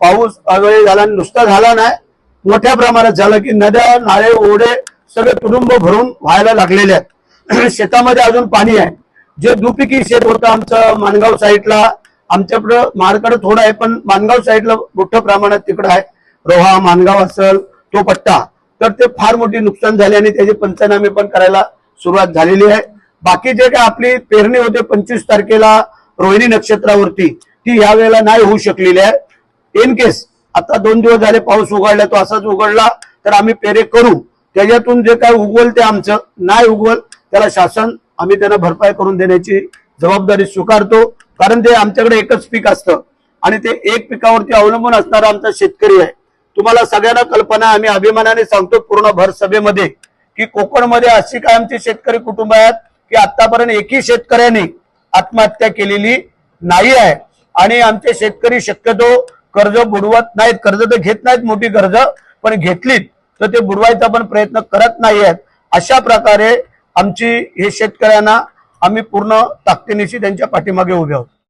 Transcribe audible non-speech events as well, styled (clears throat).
पाऊस अवेळी झाला आणि नुसता झाला नाही. मोठ्या प्रमाणात झालं की नद्या नाळे ओढे सगळे कुटुंब भरून व्हायला लागलेले आहेत. (clears throat) शेतामध्ये अजून पाणी आहे. जे दुपिकी शेत होतं आमचं मानगाव साईडला आमच्याकडं महाडकडे थोडं आहे पण मानगाव साईडला मोठ्या प्रमाणात तिकडं आहे. रोहा मानगाव असल तो पट्टा. तर ते फार मोठी नुकसान झाले आणि त्याचे पंचनामे पण करायला सुरुवात झालेली आहे. बाकी जे काय आपली पेरणी होते पंचवीस तारखेला रोहिणी नक्षत्रावरती ती यावेळेला नाही होऊ शकलेली आहे. इन केस आता दोन दिवस झाले पाऊस उघडला तो असाच उघडला तर आम्ही पेरे करू. त्याच्यातून जे काय उगवल ते आमचं. नाही उगवल त्याला शासन आम्ही त्यांना भरपाई करून देण्याची जबाबदारी स्वीकारतो. कारण ते आमच्याकडे एकच पीक असतं. आणि ते एक पिकावरती अवलंबून असणारा आमचा शेतकरी आहे. तुम्हाला सगळ्यांना कल्पना आम्ही अभिमानाने सांगतो पूर्ण भर सभेमध्ये की कोकणमध्ये अशी काय आमची शेतकरी कुटुंब आहेत की आतापर्यंत एकही शेतकऱ्याने आत्महत्या केलेली नाही आहे. आणि आमचे शेतकरी शक्यतो कर्ज बुडवत नाहीत कर्ज तर घेत नाहीत मोठी कर्ज पण घेतलीत तर ते बुडवायचा पण प्रयत्न करत नाही आहेत अशा प्रकारे आमची हे शेतकऱ्यांना आम्ही पूर्ण ताकदीनिशी त्यांच्या पाठीमागे उभे आहोत.